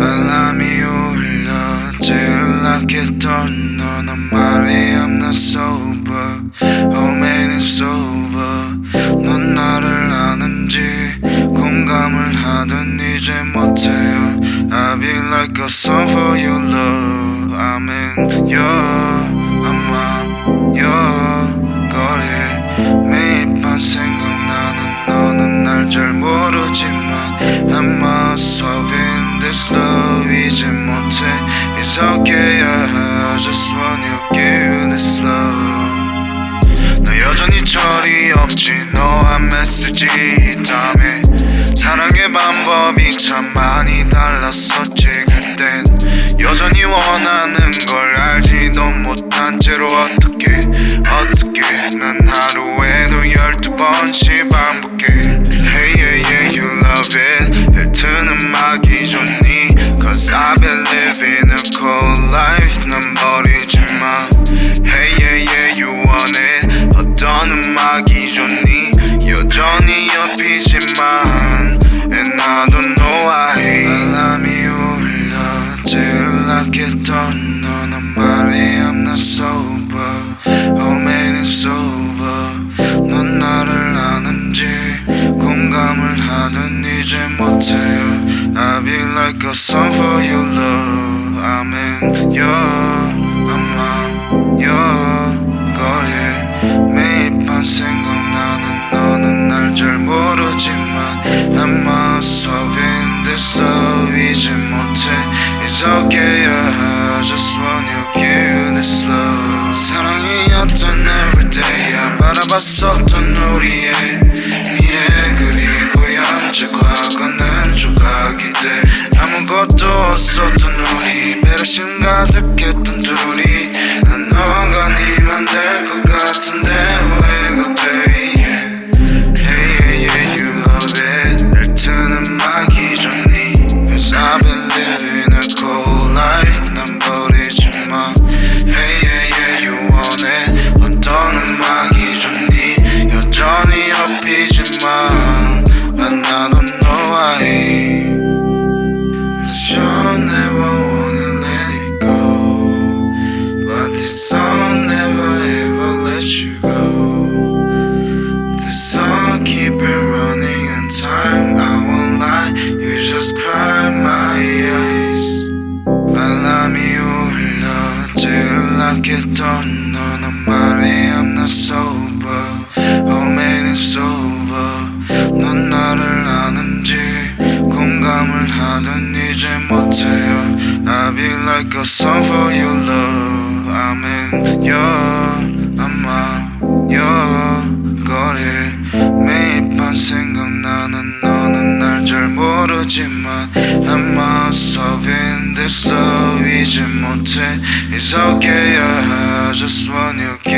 알람이 울려 낮겠던 너난 말이 I'm not sober Oh man it's over 넌 나를 아는지 공감을 하던 이제 못해요 I've been like a song for your love I'm in your 거리에 매일 밤 생각나는 너는 날 잘 모르지만 I'm have in this love 이제 못해 It's okay I just wanna give you this love 너 여전히 절이 없지 너한 메시지 다음에 사랑의 방법이 참 많이 달랐었지 그땐 여전히 원하는 걸 알지도 못한 채로 어떻게 여전히 옆이지만 And I don't know why 알람이 울려 제일 낮겠던 너는 말이 I'm not sober Oh man it's over 넌 나를 아는지 공감을 하던 이제 못해요 I've been like a song for your love I'm in your It's okay I just give you this love 사랑이었던 everyday야. 바라봤었던 우리의 미래 그리고 양자 과거는 조각이 돼 아무것도 없었던 우리. 배려심 가득했던 둘이 제일 낮겠던 너는 말이 I'm not sober Oh man it's over 넌 나를 아는지 공감을 하던 이제 못해요 I've been like a song for your love I'm in your 아마 your 거리에 매일 밤 생각나는 너는 날 잘 모르지만 I'm must have in this love 이제 못해 It's okay I just wanna give you this love